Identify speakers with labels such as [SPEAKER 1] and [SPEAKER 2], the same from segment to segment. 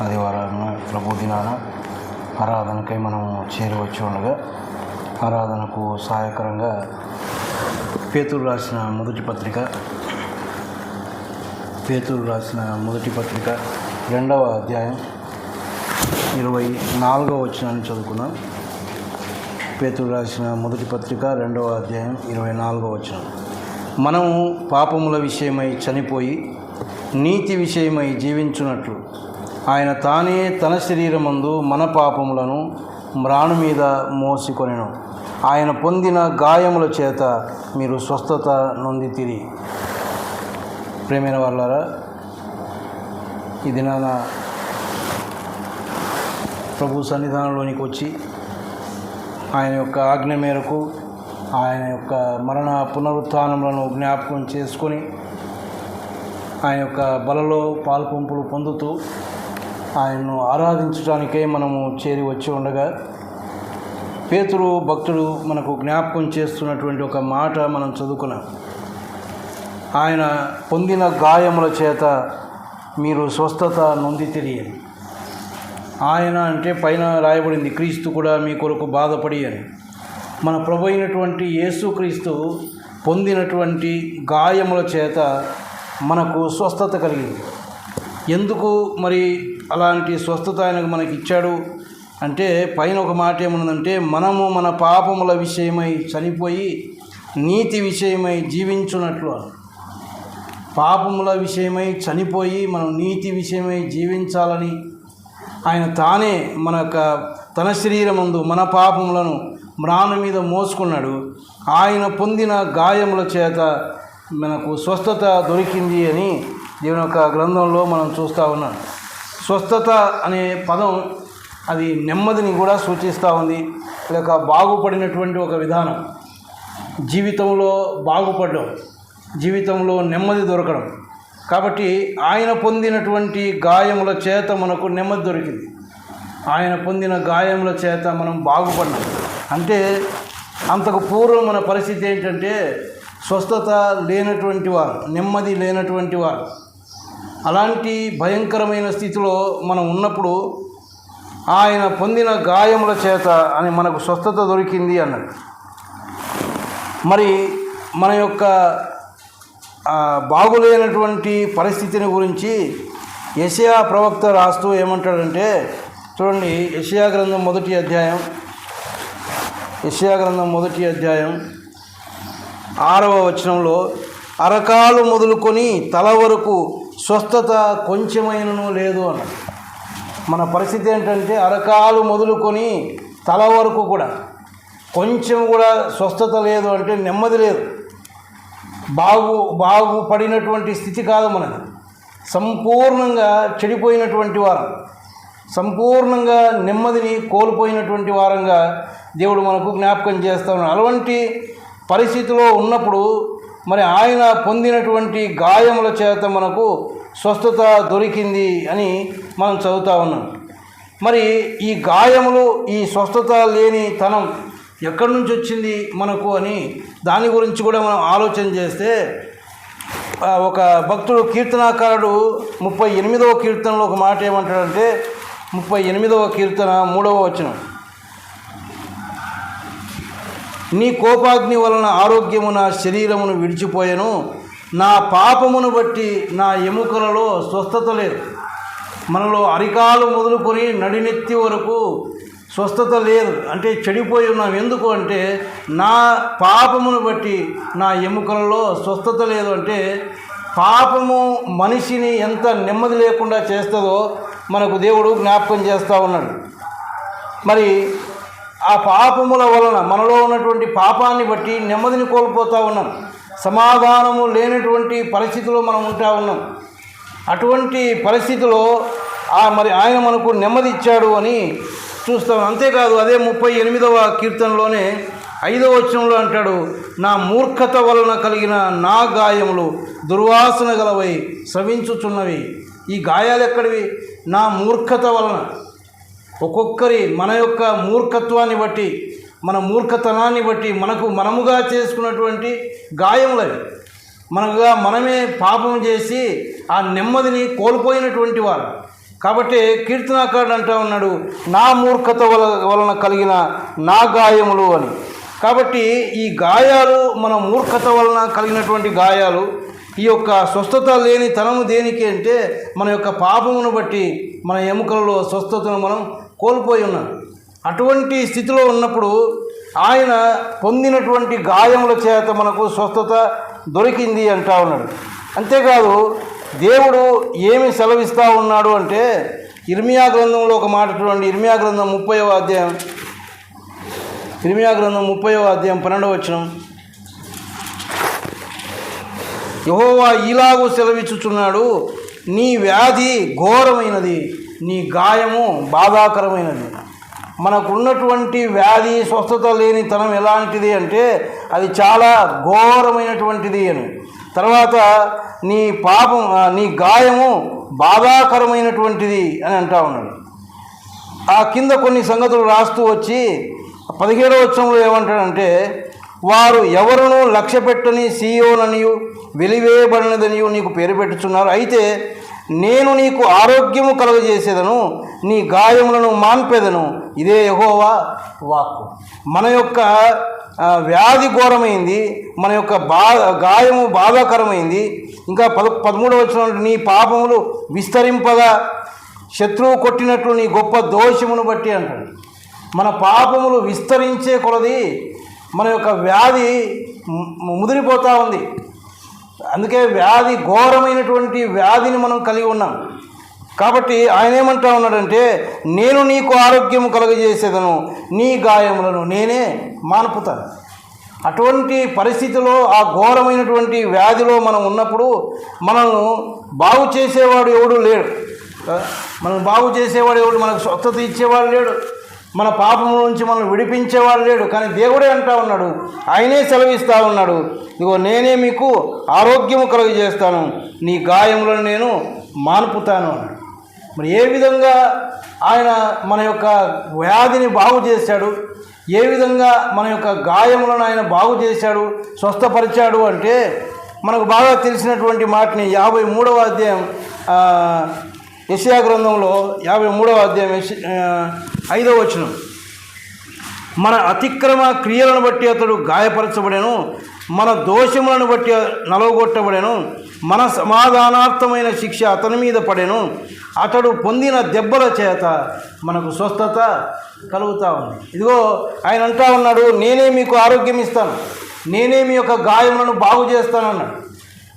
[SPEAKER 1] ఆదివారాలను ప్రభు దినాన ఆరాధనకై మనం చేరవచ్చు ఉండగా ఆరాధనకు సహాయకరంగా పేతురు రాసిన మొదటి పత్రిక పేతురు రాసిన మొదటి పత్రిక రెండవ అధ్యాయం ఇరవై నాలుగవ వచనాన్ని చదువుకున్నాం. పేతురు రాసిన మొదటి పత్రిక రెండవ అధ్యాయం ఇరవై నాలుగవ వచనం. మనము పాపముల విషయమై చనిపోయి నీతి విషయమై జీవించున్నట్లు ఆయన తానే తన శరీరమందు మన పాపములను మ్రాణు మీద మోసికొనెను. ఆయన పొందిన గాయముల చేత మీరు స్వస్థత నొంది తిరిగి ప్రేమైన వాళ్ళారా ఈ దినాన ప్రభు సన్నిధానంలోనికి వచ్చి ఆయన యొక్క ఆజ్ఞ మేరకు ఆయన యొక్క మరణ పునరుత్నములను జ్ఞాపకం చేసుకొని ఆయన యొక్క బలలో పాల్పంపులు పొందుతూ ఆయన్ను ఆరాధించడానికే మనము చేరి వచ్చి ఉండగా పేతురు భక్తుడు మనకు జ్ఞాపకం చేస్తున్నటువంటి ఒక మాట మనం చదువుకున్నాం. ఆయన పొందిన గాయముల చేత మీరు స్వస్థత నొంది తెలియని. ఆయన అంటే పైన రాయబడింది క్రీస్తు కూడా మీ కొరకు బాధపడి అని. మన ప్రభు అయినటువంటి యేసుక్రీస్తు పొందినటువంటి గాయముల చేత మనకు స్వస్థత కలిగింది. ఎందుకు మరి అలాంటి స్వస్థత ఆయనకు మనకి ఇచ్చాడు అంటే పైన ఒక మాట ఏమన్నదంటే మనము మన పాపముల విషయమై చనిపోయి నీతి విషయమై జీవించున్నట్లు పాపముల విషయమై చనిపోయి మనం నీతి విషయమై జీవించాలని ఆయన తానే మన యొక్క తన శరీరమందు మన పాపములను మ్రాను మీద మోసుకున్నాడు. ఆయన పొందిన గాయముల చేత మనకు స్వస్థత దొరికింది అని దేవుని యొక్క గ్రంథంలో మనం చూస్తూ ఉన్నాం. స్వస్థత అనే పదం అది నెమ్మదిని కూడా సూచిస్తూ ఉంది. లేక బాగుపడినటువంటి ఒక విధానం. జీవితంలో బాగుపడడం జీవితంలో నెమ్మది దొరకడం. కాబట్టి ఆయన పొందినటువంటి గాయముల చేత మనకు నెమ్మది దొరికింది. ఆయన పొందిన గాయముల చేత మనం బాగుపడినాం. అంటే అంతకు పూర్వం మన పరిస్థితి ఏంటంటే స్వస్థత లేనటువంటి వారు నెమ్మది లేనటువంటి వారు అలాంటి భయంకరమైన స్థితిలో మనం ఉన్నప్పుడు ఆయన పొందిన గాయముల చేత అని మనకు స్వస్థత దొరికింది అన్నాడు. మరి మన యొక్క బాగులేనటువంటి పరిస్థితిని గురించి యషయా ప్రవక్త రాస్తూ ఏమంటాడంటే చూడండి యషయా గ్రంథం మొదటి అధ్యాయం యషయా గ్రంథం మొదటి అధ్యాయం ఆరవ వచనంలో అరకాలు మొదలుకొని తల వరకు స్వస్థత కొంచెమైనను లేదు అన్నది మన పరిస్థితి ఏంటంటే అరకాలు మొదలుకొని తల వరకు కూడా కొంచెం కూడా స్వస్థత లేదు అంటే నెమ్మది లేదు. బాగు బాగుపడినటువంటి స్థితి కాదు మనది. సంపూర్ణంగా చెడిపోయినటువంటి వారం. సంపూర్ణంగా నెమ్మదిని కోల్పోయినటువంటి వారంగా దేవుడు మనకు జ్ఞాపకం చేస్తా ఉన్నాడు అటువంటి పరిస్థితిలో ఉన్నప్పుడు మరి ఆయన పొందినటువంటి గాయముల చేత మనకు స్వస్థత దొరికింది అని మనం చదువుతా ఉన్నాం. మరి ఈ గాయములు ఈ స్వస్థత లేని తనం ఎక్కడి నుంచి వచ్చింది మనకు అని దాని గురించి కూడా మనం ఆలోచన చేస్తే ఒక భక్తుడు కీర్తనాకారుడు ముప్పై ఎనిమిదవ కీర్తనలో ఒక మాట ఏమంటాడంటే ముప్పై ఎనిమిదవ కీర్తన మూడవ వచనం. నీ కోపాగ్ని వలన ఆరోగ్యము నా శరీరమును విడిచిపోయాను. నా పాపమును బట్టి నా ఎముకలలో స్వస్థత లేదు. మనలో అరికాలు మొదలుకొని నడినెత్తి వరకు స్వస్థత లేదు. అంటే చెడిపోయి ఉన్నాం. ఎందుకు అంటే నా పాపమును బట్టి నా ఎముకలలో స్వస్థత లేదు అంటే పాపము మనిషిని ఎంత నెమ్మది లేకుండా చేస్తుందో మనకు దేవుడు జ్ఞాపకం చేస్తూ ఉన్నాడు. మరి ఆ పాపముల వలన మనలో ఉన్నటువంటి పాపాన్ని బట్టి నెమ్మదిని కోల్పోతూ ఉన్నాం. సమాధానము లేనటువంటి పరిస్థితిలో మనం ఉంటా ఉన్నాం. అటువంటి పరిస్థితిలో ఆ మరి ఆయన మనకు నెమ్మది ఇచ్చాడు అని చూస్తాం. అంతేకాదు అదే ముప్పై ఎనిమిదవ కీర్తనలోనే ఐదవ వచనంలో అంటాడు నా మూర్ఖత వలన కలిగిన నా గాయములు దుర్వాసన గలవై స్రవించుచున్నవి ఈ గాయాలు ఎక్కడివి? నా మూర్ఖత వలన. ఒక్కొక్కరి మన యొక్క మూర్ఖత్వాన్ని బట్టి మన మూర్ఖతనాన్ని బట్టి మనకు మనముగా చేసుకున్నటువంటి గాయములవి మనగా మనమే పాపం చేసి ఆ నెమ్మదిని కోల్పోయినటువంటి వారు. కాబట్టి కీర్తనాకారుడు అంటా ఉన్నాడు నా మూర్ఖత వల వలన కలిగిన నా గాయములు అని. కాబట్టి ఈ గాయాలు మన మూర్ఖత వలన కలిగినటువంటి గాయాలు ఈ యొక్క స్వస్థత లేని తనము దేనికి అంటే మన యొక్క పాపమును బట్టి మన ఎముకలలో స్వస్థతను మనం కోల్పోయి ఉన్నాం. అటువంటి స్థితిలో ఉన్నప్పుడు ఆయన పొందినటువంటి గాయముల చేత మనకు స్వస్థత దొరికింది అంటా ఉన్నాడు. అంతేకాదు దేవుడు ఏమి సెలవిస్తూ ఉన్నాడు అంటే ఇర్మియా గ్రంథంలో ఒక మాట చూడండి. ఇర్మియా గ్రంథం ముప్పైవ అధ్యాయం. ఇర్మియా గ్రంథం ముప్పైవ అధ్యాయం పన్నెండవ వచ్చినాం యహోవా ఇలాగూ సెలవిచ్చుచున్నాడు నీ వ్యాధి ఘోరమైనది నీ గాయము బాధాకరమైనది. మనకున్నటువంటి వ్యాధి స్వస్థత లేని తనం ఎలాంటిది అంటే అది చాలా ఘోరమైనటువంటిది అని. తర్వాత నీ పాపం నీ గాయము బాధాకరమైనటువంటిది అని అంటా ఉన్నాడు. ఆ కింద కొన్ని సంగతులు రాస్తూ వచ్చి పదిహేడవ వచ్చంలో ఏమంటాడంటే వారు ఎవరును లక్ష్య పెట్టని సీయోననియు వెలివేయబడినదనియు నీకు పేరు పెట్టుచున్నారు. అయితే నేను నీకు ఆరోగ్యము కలుగజేసేదను నీ గాయములను మాన్పేదను. ఇదే యహోవా వాక్కు. మన యొక్క వ్యాధి ఘోరమైంది మన యొక్క బా గాయము బాధాకరమైంది. ఇంకా పద పదమూడవ వచ్చిన నీ పాపములు విస్తరింపగా శత్రువు కొట్టినట్లు నీ గొప్ప దోషమును బట్టి అంటాడు మన పాపములు విస్తరించే కొలది మన యొక్క వ్యాధి ముదిరిపోతూ ఉంది. అందుకే వ్యాధి ఘోరమైనటువంటి వ్యాధిని మనం కలిగి ఉన్నాం. కాబట్టి ఆయన ఏమంటా ఉన్నాడంటే నేను నీకు ఆరోగ్యం కలుగజేసేదను నీ గాయములను నేనే మానుపుతాను. అటువంటి పరిస్థితిలో ఆ ఘోరమైనటువంటి వ్యాధిలో మనం ఉన్నప్పుడు మనల్ని బాగు చేసేవాడు ఎవడు లేడు. మనం బాగు చేసేవాడు ఎవడు మనకు స్వస్థత ఇచ్చేవాడు లేడు. మన పాపముల నుంచి మనం విడిపించేవాడు లేడు కానీ దేవుడే అంటా ఉన్నాడు. ఆయనే సెలవిస్తూ ఉన్నాడు. ఇగో నేనే మీకు ఆరోగ్యము కలుగజేస్తాను. నీ గాయములను నేను మాన్పుతాను అన్నాడు. మరి ఏ విధంగా ఆయన మన యొక్క వ్యాధిని బాగు చేశాడు? ఏ విధంగా మన యొక్క గాయములను ఆయన బాగు చేశాడు? స్వస్థపరిచాడు అంటే మనకు బాగా తెలిసినటువంటి మాటని యాభై మూడవ అధ్యాయం ఆ, గ్రంథంలో యాభై మూడవ అధ్యాయం ఐదో ఐదవ వచనం. మన అతిక్రమ క్రియలను బట్టి అతడు గాయపరచబడెను మన దోషములను బట్టి నలవగొట్టబడెను మన సమాధానార్థమైన శిక్ష అతని మీద పడెను. అతడు పొందిన దెబ్బల చేత మనకు స్వస్థత కలుగుతూ ఉంది. ఇదిగో ఆయన అంటా ఉన్నాడు నేనే మీకు ఆరోగ్యం ఇస్తాను నేనే మీ యొక్క గాయములను బాగు చేస్తానన్నాడు.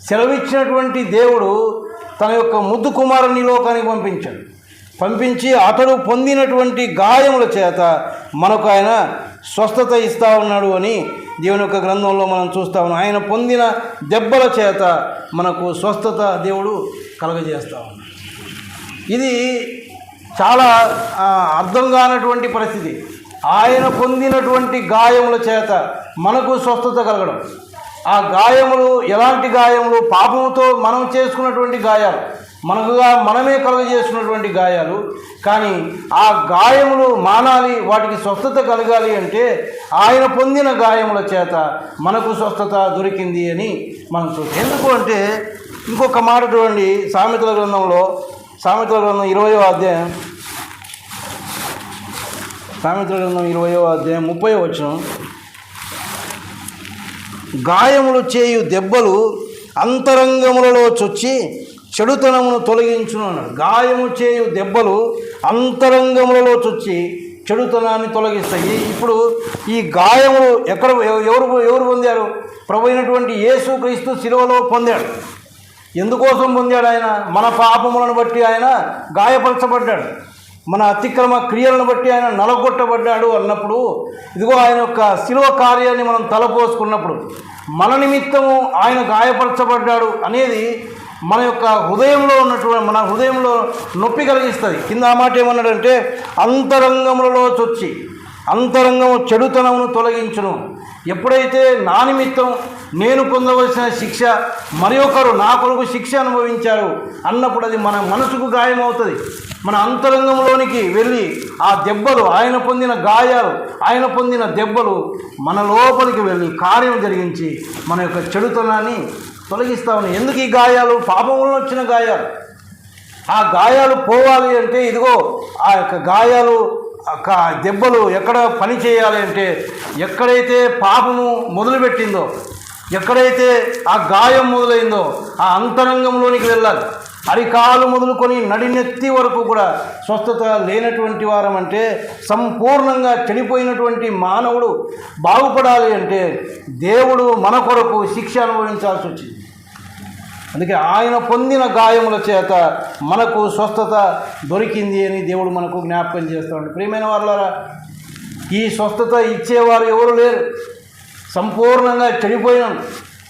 [SPEAKER 1] సెలవిచ్చినటువంటి దేవుడు తన యొక్క ముద్దు కుమారుని లోకానికి పంపించాడు. పంపించి అతడు పొందినటువంటి గాయముల చేత మనకు ఆయన స్వస్థత ఇస్తా ఉన్నాడు అని దేవుని యొక్క గ్రంథంలో మనం చూస్తా ఉన్నాం. ఆయన పొందిన దెబ్బల చేత మనకు స్వస్థత దేవుడు కలగజేస్తా ఉన్నాడు. ఇది చాలా అర్థం కానటువంటి పరిస్థితి. ఆయన పొందినటువంటి గాయముల చేత మనకు స్వస్థత కలగడం. ఆ గాయములు ఎలాంటి గాయములు? పాపముతో మనం చేసుకున్నటువంటి గాయాలు. మనకుగా మనమే కలుగజేసుకున్నటువంటి గాయాలు. కానీ ఆ గాయములు మానాలి వాటికి స్వస్థత కలగాలి అంటే ఆయన పొందిన గాయముల చేత మనకు స్వస్థత దొరికింది అని మనం చూస్తాం. ఎందుకు అంటే ఇంకొక మాట చూడండి సామెతల గ్రంథంలో సామెతల గ్రంథం ఇరవయో అధ్యాయం. సామెతల గ్రంథం ఇరవయో అధ్యాయం ముప్పై వచ్చిన గాయములు చేయు దెబ్బలు అంతరంగములలో చొచ్చి చెడుతనమును తొలగించును అన్నాడు. గాయము చేయు దెబ్బలు అంతరంగములలో చొచ్చి చెడుతనాన్ని తొలగిస్తాయి. ఇప్పుడు ఈ గాయములు ఎక్కడ ఎవరు ఎవరు పొందారు? ప్రభు అయినటువంటి యేసు క్రీస్తు శిలువలో పొందాడు. ఎందుకోసం పొందాడు ఆయన? మన పాపములను బట్టి ఆయన గాయపరచబడ్డాడు. మన అతిక్రమ క్రియలను బట్టి ఆయన నలగొట్టబడ్డాడు అన్నప్పుడు ఇదిగో ఆయన యొక్క శిలువ కార్యాన్ని మనం తలపోసుకున్నప్పుడు మన నిమిత్తము ఆయన గాయపరచబడ్డాడు అనేది మన యొక్క హృదయంలో ఉన్నటువంటి మన హృదయంలో నొప్పి కలిగిస్తుంది. కింద ఆ మాట ఏమన్నాడంటే అంతరంగములలో చొచ్చి అంతరంగము చెడుతనమును తొలగించును. ఎప్పుడైతే నా నిమిత్తం నేను పొందవలసిన శిక్ష మరి ఒకరు నా కొరకు శిక్ష అనుభవించారు అన్నప్పుడు అది మన మనసుకు గాయమవుతుంది. మన అంతరంగంలోనికి వెళ్ళి ఆ దెబ్బలు ఆయన పొందిన గాయాలు ఆయన పొందిన దెబ్బలు మన లోపలికి వెళ్ళి కార్యం జరిగించి మన యొక్క చెడుతనాన్ని తొలగిస్తా ఉన్నాయి ఎందుకు ఈ గాయాలు? పాపం వలన వచ్చిన గాయాలు. ఆ గాయాలు పోవాలి అంటే ఇదిగో ఆ యొక్క గాయాలు దెబ్బలు ఎక్కడ పని చేయాలి అంటే ఎక్కడైతే పాపము మొదలుపెట్టిందో ఎక్కడైతే ఆ గాయం మొదలైందో ఆ అంతరంగంలోనికి వెళ్ళాలి. అరికాలు మొదలుకొని నడినెత్తి వరకు కూడా స్వస్థత లేనటువంటి వారం అంటే సంపూర్ణంగా చెడిపోయినటువంటి మానవుడు బాగుపడాలి అంటే దేవుడు మన కొరకు శిక్ష అనుభవించాల్సి వచ్చింది. అందుకే ఆయన పొందిన గాయముల చేత మనకు స్వస్థత దొరికింది అని దేవుడు మనకు జ్ఞాపకం చేస్తాడు. ప్రియమైన వాళ్ళారా ఈ స్వస్థత ఇచ్చేవారు ఎవరు లేరు. సంపూర్ణంగా చెడిపోయినాం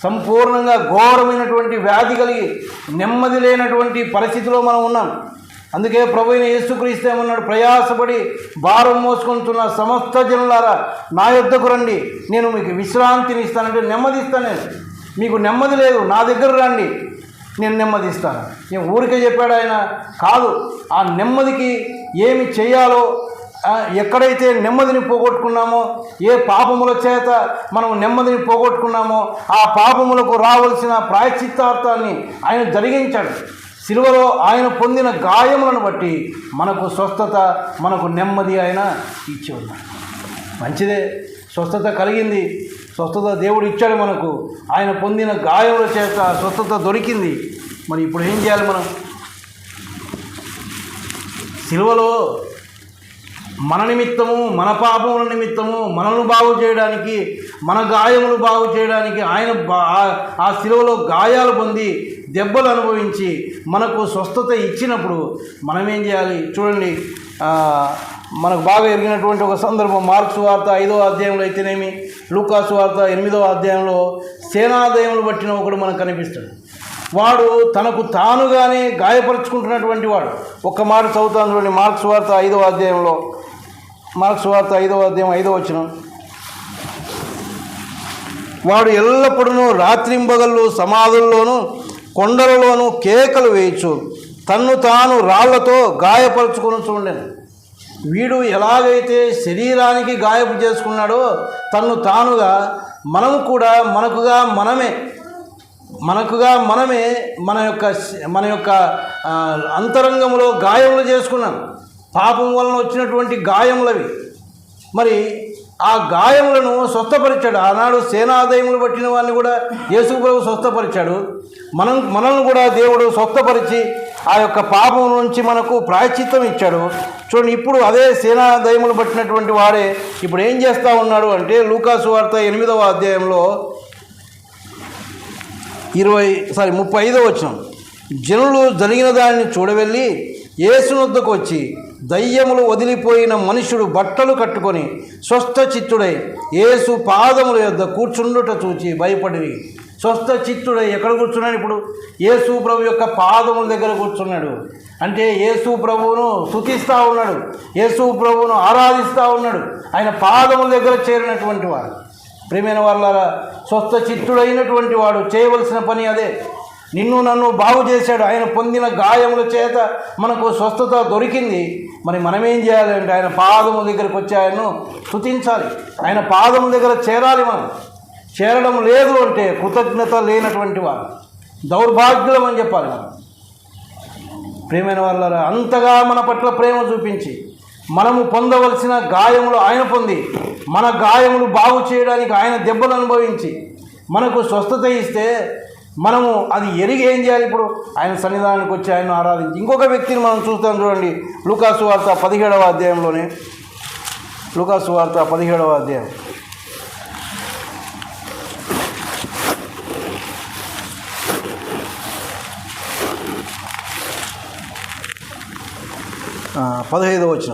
[SPEAKER 1] సంపూర్ణంగా ఘోరమైనటువంటి వ్యాధి కలిగి నెమ్మది లేనటువంటి పరిస్థితిలో మనం ఉన్నాం. అందుకే ప్రభుత్వ అయిన యేసుక్రీస్తు ఏమన్నాడు? ప్రయాసపడి భారం మోసుకుంటున్న సమస్త జనులారా నా యొద్దకు రండి. నేను మీకు విశ్రాంతిని ఇస్తానంటే నెమ్మది ఇస్తాను నేను. మీకు నెమ్మది లేదు. నా దగ్గర రండి. నేను నెమ్మదిస్తాను. నేను ఊరికే చెప్పాడు ఆయన. కాదు ఆ నెమ్మదికి ఏమి చేయాలో ఎక్కడైతే నెమ్మదిని పోగొట్టుకున్నామో ఏ పాపముల చేత మనం నెమ్మదిని పోగొట్టుకున్నామో ఆ పాపములకు రావలసిన ప్రాయశ్చిత్తార్థాన్ని ఆయన జరిగించాడు. సిలువలో ఆయన పొందిన గాయములను బట్టి మనకు స్వస్థత మనకు నెమ్మది ఆయన ఇచ్చి ఉన్నాడు. మంచిదే. స్వస్థత కలిగింది. స్వస్థత దేవుడు ఇచ్చాడు మనకు. ఆయన పొందిన గాయముల చేత స్వస్థత దొరికింది. మరి ఇప్పుడు ఏం చేయాలి మనం? సిలువలో మన నిమిత్తము మన పాపముల నిమిత్తము మనల్ని బాగు చేయడానికి మన గాయములు బాగు చేయడానికి ఆయన ఆ- శిలువలో గాయాలు పొంది దెబ్బలు అనుభవించి మనకు స్వస్థత ఇచ్చినప్పుడు మనం ఏం చేయాలి? చూడండి మనకు బాగా ఎరిగినటువంటి ఒక సందర్భం మార్క్స్ వార్త ఐదో అధ్యాయంలో అయితేనేమి? లూకాసు వార్త ఎనిమిదో అధ్యాయంలో సేనాదయములు పట్టిన ఒకడు మనకు కనిపిస్తాడు. వాడు తనకు తానుగానే గాయపరుచుకుంటున్నటువంటి వాడు. ఒక్క మాట చదువుతాను చూడండి మార్క్స్ వార్త ఐదో అధ్యాయంలో. మార్క్స్ వార్త ఐదవ అధ్యాయం ఐదవ వచ్చిన వాడు ఎల్లప్పుడూ రాత్రింబగళ్ళు సమాధుల్లోనూ కొండలలోనూ కేకలు వేయచ్చు. తన్ను తాను రాళ్ళతో గాయపరుచుకుని చూడండి వీడు ఎలాగైతే శరీరానికి గాయపు చేసుకున్నాడో తన్ను తానుగా మనము కూడా మనకుగా మనమే మనకుగా మనమే మన యొక్క మన యొక్క అంతరంగంలో గాయములు చేసుకున్నాం. పాపం వలన వచ్చినటువంటి గాయములవి. మరి ఆ గాయములను స్వస్థపరిచాడు. ఆనాడు సేనాదయములు పట్టిన వాడిని కూడా యేసు ప్రభు స్వస్థపరిచాడు. మనం మనల్ని కూడా దేవుడు స్వస్థపరిచి ఆ యొక్క పాపం నుంచి మనకు ప్రాయశ్చిత్తం ఇచ్చాడు. చూడండి ఇప్పుడు అదే సేనాదయములు పట్టినటువంటి వాడే ఇప్పుడు ఏం చేస్తూ ఉన్నాడు అంటే లూకాసు వార్త ఎనిమిదవ అధ్యాయంలో ఇరవై సారీ ముప్పై ఐదో వచ్చిన జనులు జరిగిన దానిని చూడవెళ్ళి యేసునొద్దకు వచ్చి దయ్యములు వదిలిపోయిన మనుషుడు బట్టలు కట్టుకొని స్వస్థ చిత్తుడై యేసు పాదముల యొద్ద కూర్చుండుట చూచి భయపడి స్వస్థ చిత్తుడై ఎక్కడ కూర్చున్నాడు ఇప్పుడు? యేసు ప్రభు యొక్క పాదముల దగ్గర కూర్చున్నాడు. అంటే యేసు ప్రభువును సుఖిస్తూ ఉన్నాడు. యేసు ప్రభువును ఆరాధిస్తూ ఉన్నాడు. ఆయన పాదముల దగ్గర చేరినటువంటి వాడు. ప్రేమైన వాళ్ళ స్వస్థ చిత్తుడైనటువంటి వాడు చేయవలసిన పని అదే. నిన్ను నన్ను బాగు చేశాడు. ఆయన పొందిన గాయముల చేత మనకు స్వస్థత దొరికింది. మరి మనమేం చేయాలి అంటే ఆయన పాదము దగ్గరికి వచ్చి ఆయన్ను స్థుతించాలి ఆయన పాదము దగ్గర చేరాలి మనం. చేరడం లేదు అంటే కృతజ్ఞత లేనటువంటి వారు. దౌర్భాగ్యులం అని చెప్పాలి మనం. ప్రేమైన వాళ్ళ అంతగా మన పట్ల ప్రేమ చూపించి మనము పొందవలసిన గాయములు ఆయన పొంది మన గాయములు బాగు చేయడానికి ఆయన దెబ్బలు అనుభవించి మనకు స్వస్థత ఇస్తే మనము అది ఎరిగి ఏం చేయాలి ఇప్పుడు? ఆయన సన్నిధానానికి వచ్చి ఆయన ఆరాధించి ఇంకొక వ్యక్తిని మనం చూస్తాం చూడండి. లూకాసు వార్త పదిహేడవ అధ్యాయంలోనే. లూకాసు వార్త పదిహేడవ అధ్యాయం. పదహైదవ వచ్చిన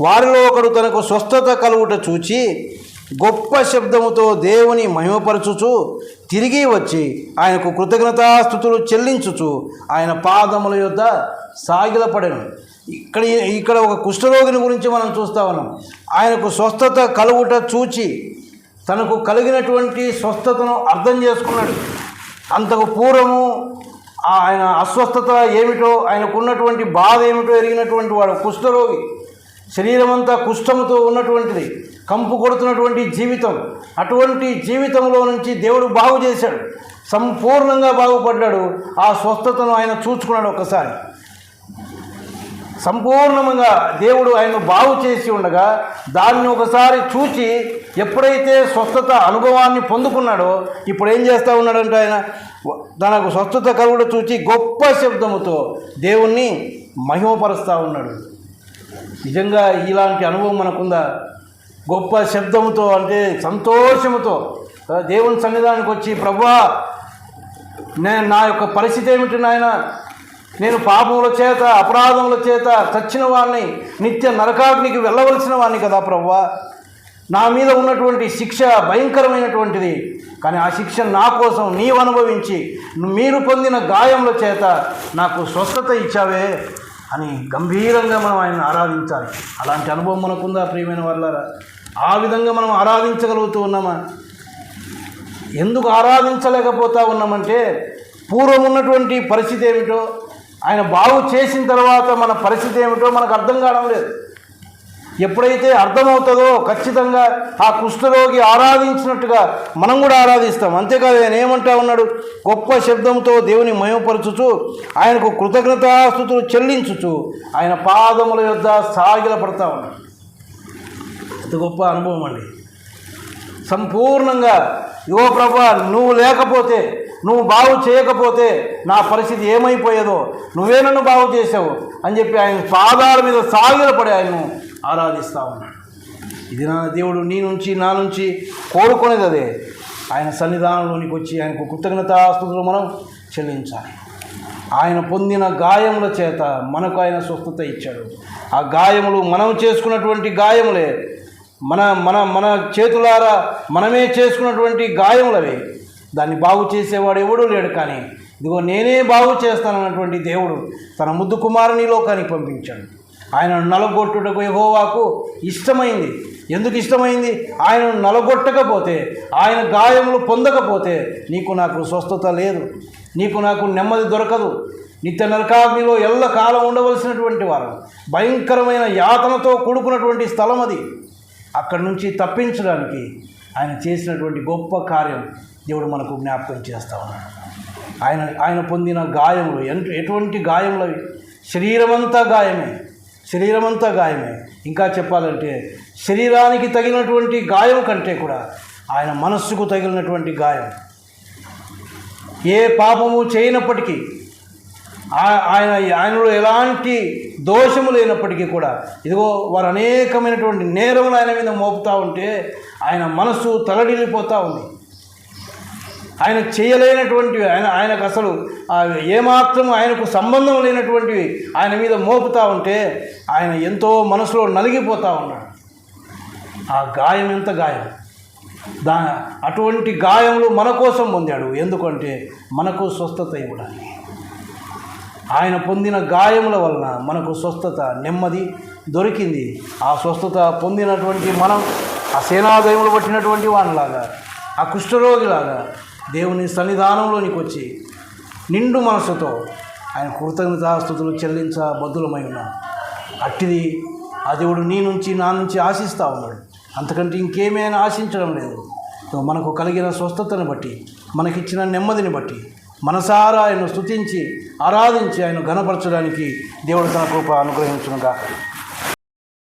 [SPEAKER 1] వారిలో ఒకడు తనకు స్వస్థత కలుగుట చూచి గొప్ప శబ్దముతో దేవుని మహిమపరచుచు తిరిగి వచ్చి ఆయనకు కృతజ్ఞతాస్థుతులు చెల్లించుచు ఆయన పాదముల యొద్ద సాగిలపడను. ఇక్కడ ఇక్కడ ఒక కుష్ఠరోగిని గురించి మనం చూస్తా ఉన్నాం. ఆయనకు స్వస్థత కలుగుట చూచి తనకు కలిగినటువంటి స్వస్థతను అర్థం చేసుకున్నాడు. అంతకు పూర్వము ఆయన అస్వస్థత ఏమిటో ఆయనకున్నటువంటి బాధ ఏమిటో ఎరిగినటువంటి వాడు కుష్ఠరోగి. శరీరం అంతా కుష్టంతో ఉన్నటువంటిది కంపు కొడుతున్నటువంటి జీవితం అటువంటి జీవితంలో నుంచి దేవుడు బాగు చేశాడు. సంపూర్ణంగా బాగుపడ్డాడు. ఆ స్వస్థతను ఆయన చూసుకున్నాడు ఒకసారి సంపూర్ణంగా దేవుడు ఆయన బాగు చేసి ఉండగా దాన్ని ఒకసారి చూచి ఎప్పుడైతే స్వస్థత అనుభవాన్ని పొందుకున్నాడో ఇప్పుడు ఏం చేస్తూ ఉన్నాడంటే ఆయన? తనకు స్వస్థత కలుగుడు చూచి గొప్ప శబ్దముతో దేవుణ్ణి మహిమపరుస్తూ ఉన్నాడు. నిజంగా ఇలాంటి అనుభవం మనకుందా? గొప్ప శబ్దముతో అంటే సంతోషముతో. దేవుని సన్నిధానికి వచ్చి ప్రభా నేను నా యొక్క పరిస్థితి ఏమిటి నాయన? నేను పాపముల చేత అపరాధముల చేత చచ్చిన వాడిని నిత్య నరకాగ్నికి వెళ్ళవలసిన వాడిని కదా ప్రవ్వా నా మీద ఉన్నటువంటి శిక్ష భయంకరమైనటువంటిది. కానీ ఆ శిక్ష నా కోసం నీవు అనుభవించి మీరు పొందిన గాయముల చేత నాకు స్వస్థత ఇచ్చావే. అని గంభీరంగా మనం ఆయన ఆరాధించాలి. అలాంటి అనుభవం మనకుందా ప్రియమైన వాళ్ళారా ఆ విధంగా మనం ఆరాధించగలుగుతూ ఉన్నామా? ఎందుకు ఆరాధించలేకపోతా ఉన్నామంటే పూర్వం ఉన్నటువంటి పరిస్థితి ఏమిటో ఆయన బాగు చేసిన తర్వాత మన పరిస్థితి ఏమిటో మనకు అర్థం కావడం లేదు. ఎప్పుడైతే అర్థమవుతుందో ఖచ్చితంగా ఆ కుష్ఠరోగి ఆరాధించినట్టుగా మనం కూడా ఆరాధిస్తాం. అంతేకాదు ఆయన ఏమంటా ఉన్నాడు? గొప్ప శబ్దంతో దేవుని మయమపరచుచు ఆయనకు కృతజ్ఞతాస్థుతులు చెల్లించుచు ఆయన పాదముల యొద్ద సాగిల పడతా ఉన్నాడు. ఎంత గొప్ప అనుభవం అండి. సంపూర్ణంగా యువ ప్రభా నువ్వు లేకపోతే నువ్వు బాగు చేయకపోతే నా పరిస్థితి ఏమైపోయేదో నువ్వే నన్ను బాగు చేసావు అని చెప్పి ఆయన పాదాల మీద సాగిలపడి ఆయన ఆరాధిస్తా ఉన్నాడు. ఇది నా దేవుడు నీ నుంచి నా నుంచి కోరుకునేది అదే. ఆయన సన్నిధానంలోనికి వచ్చి ఆయనకు కృతజ్ఞతాస్తుతులు మనం చెల్లించాలి. ఆయన పొందిన గాయముల చేత మనకు ఆయన స్వస్థత ఇచ్చాడు. ఆ గాయములు మనం చేసుకున్నటువంటి గాయములే. మన మన మన చేతులారా మనమే చేసుకున్నటువంటి గాయములవి. దాన్ని బాగు చేసేవాడు ఎవడూ లేడు కానీ ఇదిగో నేనే బాగు చేస్తానన్నటువంటి దేవుడు తన ముద్దు కుమారుని లోకానికి పంపించాడు. ఆయన నలగొట్టుటకు యహోవాకు ఇష్టమైంది. ఎందుకు ఇష్టమైంది? ఆయనను నలగొట్టకపోతే ఆయన గాయములు పొందకపోతే నీకు నాకు స్వస్థత లేదు. నీకు నాకు నెమ్మది దొరకదు. నిత్య నరకాగ్నిలో ఎల్ల కాలం ఉండవలసినటువంటి వారు. భయంకరమైన యాతనతో కూడుకున్నటువంటి స్థలం అది. అక్కడి నుంచి తప్పించడానికి ఆయన చేసినటువంటి గొప్ప కార్యం దేవుడు మనకు జ్ఞాపకం చేస్తా ఉన్నాడు. ఆయన ఆయన పొందిన గాయములు ఎటువంటి గాయములు అవి? శరీరమంతా గాయమే. శరీరమంతా గాయమే. ఇంకా చెప్పాలంటే శరీరానికి తగినటువంటి గాయం కంటే కూడా ఆయన మనస్సుకు తగిలినటువంటి గాయం. ఏ పాపము చేయనప్పటికీ ఆయన ఆయనలో ఎలాంటి దోషము లేనప్పటికీ కూడా ఇదిగో వారు అనేకమైనటువంటి నేరములు ఆయన మీద మోపుతూ ఉంటే ఆయన మనస్సు తలడిల్లిపోతూ ఉంది. ఆయన చేయలేనటువంటివి ఆయన ఆయనకు అసలు ఏమాత్రం ఆయనకు సంబంధం లేనటువంటివి ఆయన మీద మోపుతా ఉంటే ఆయన ఎంతో మనసులో నలిగిపోతూ ఉన్నాడు. ఆ గాయం ఎంత గాయం? దా అటువంటి గాయములు మన కోసం పొందాడు. ఎందుకంటే మనకు స్వస్థత ఇవ్వడానికి. ఆయన పొందిన గాయముల వలన మనకు స్వస్థత నెమ్మది దొరికింది. ఆ స్వస్థత పొందినటువంటి మనం ఆ సేనాదయములు పట్టినటువంటి వాళ్ళలాగా ఆ కుష్ఠరోగిలాగా దేవుని సన్నిధానంలోనికి వచ్చి నిండు మనసుతో ఆయన కృతజ్ఞతాస్థుతులు చెల్లించ బద్దులమై ఉన్నాం. అట్టిది ఆ దేవుడు నీ నుంచి నా నుంచి ఆశిస్తూ ఉన్నాడు. అంతకంటే ఇంకేమైనా ఆశించడం లేదు. మనకు కలిగిన స్వస్థతను బట్టి మనకిచ్చిన నెమ్మదిని బట్టి మనసారా ఆయన స్తుతించి ఆరాధించి ఆయన ఘనపరచడానికి దేవుడు తన కృప అనుగ్రహించునుగా